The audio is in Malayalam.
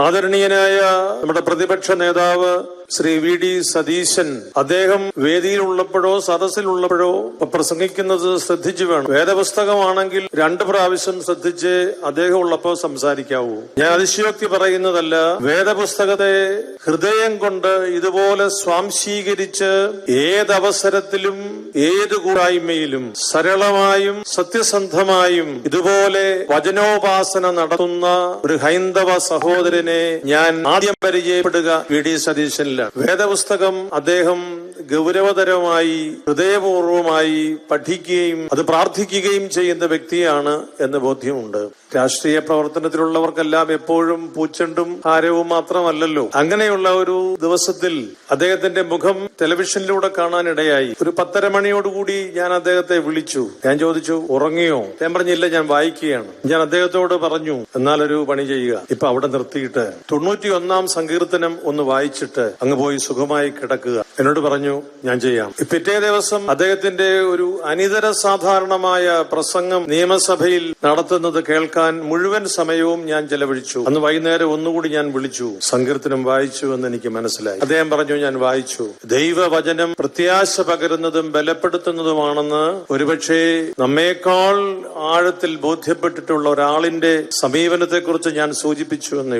ആദരണീയനായ നമ്മുടെ പ്രതിപക്ഷ നേതാവ് ശ്രീ വി ഡി സതീശൻ അദ്ദേഹം വേദിയിലുള്ളപ്പോഴോ സദസ്സിലുള്ളപ്പോഴോ പ്രസംഗിക്കുന്നത് ശ്രദ്ധിച്ചു വേണം. വേദപുസ്തകമാണെങ്കിൽ രണ്ട് പ്രാവശ്യം ശ്രദ്ധിച്ച് അദ്ദേഹം ഉള്ളപ്പോ സംസാരിക്കാവൂ. ഞാൻ അതിശയോക്തി പറയുന്നതല്ല വേദപുസ്തകത്തെ ഹൃദയം കൊണ്ട് ഇതുപോലെ സ്വാംശീകരിച്ച് ഏതവസരത്തിലും ഏത് കൂടായ്മയിലും സരളമായും സത്യസന്ധമായും ഇതുപോലെ വചനോപാസന നടത്തുന്ന ഒരു ഹൈന്ദവ സഹോദരനെ ഞാൻ ആദ്യം പരിചയപ്പെടുക വി ഡി സതീശനിലാണ് വേദപുസ്തകം അദ്ദേഹം ഗൗരവതരമായി ഹൃദയപൂർവമായി പഠിക്കുകയും അത് പ്രാർത്ഥിക്കുകയും ചെയ്യുന്ന വ്യക്തിയാണ് എന്ന് ബോധ്യമുണ്ട്. രാഷ്ട്രീയ പ്രവർത്തനത്തിലുള്ളവർക്കെല്ലാം എപ്പോഴും പൂച്ചെണ്ടും ഹാരവും മാത്രമല്ലല്ലോ. അങ്ങനെയുള്ള ഒരു ദിവസത്തിൽ അദ്ദേഹത്തിന്റെ മുഖം ടെലിവിഷനിലൂടെ കാണാനിടയായി. ഒരു പത്തര മണിയോടുകൂടി ഞാൻ അദ്ദേഹത്തെ വിളിച്ചു. ഞാൻ ചോദിച്ചു ഉറങ്ങിയോ? ഞാൻ പറഞ്ഞില്ല ഞാൻ വായിക്കുകയാണ്. ഞാൻ അദ്ദേഹത്തോട് പറഞ്ഞു എന്നാലൊരു പണി ചെയ്യുക. ഇപ്പൊ അവിടെ നിർത്തിയിട്ട് തൊണ്ണൂറ്റി ഒന്നാം സങ്കീർത്തനം ഒന്ന് വായിച്ചിട്ട് അങ്ങ് പോയി സുഖമായി കിടക്കുക. എന്നോട് പറഞ്ഞു ഞാൻ ചെയ്യാം. പിറ്റേ ദിവസം അദ്ദേഹത്തിന്റെ ഒരു അനിതര സാധാരണമായ പ്രസംഗം നിയമസഭയിൽ നടത്തുന്നത് കേൾക്കാൻ മുഴുവൻ സമയവും ഞാൻ ചെലവഴിച്ചു. അന്ന് വൈകുന്നേരം ഒന്നുകൂടി ഞാൻ വിളിച്ചു. സങ്കീർത്തനം വായിച്ചു എന്ന് എനിക്ക് മനസ്സിലായി. അദ്ദേഹം പറഞ്ഞു ഞാൻ വായിച്ചു. ദൈവവചനം പ്രത്യാശ പകരുന്നതും ബലപ്പെടുത്തുന്നതുമാണെന്ന് ഒരുപക്ഷെ നമ്മേക്കാൾ ആഴത്തിൽ ബോധ്യപ്പെട്ടിട്ടുള്ള ഒരാളിന്റെ സമീപനത്തെക്കുറിച്ച് ഞാൻ സൂചിപ്പിച്ചു എന്നേ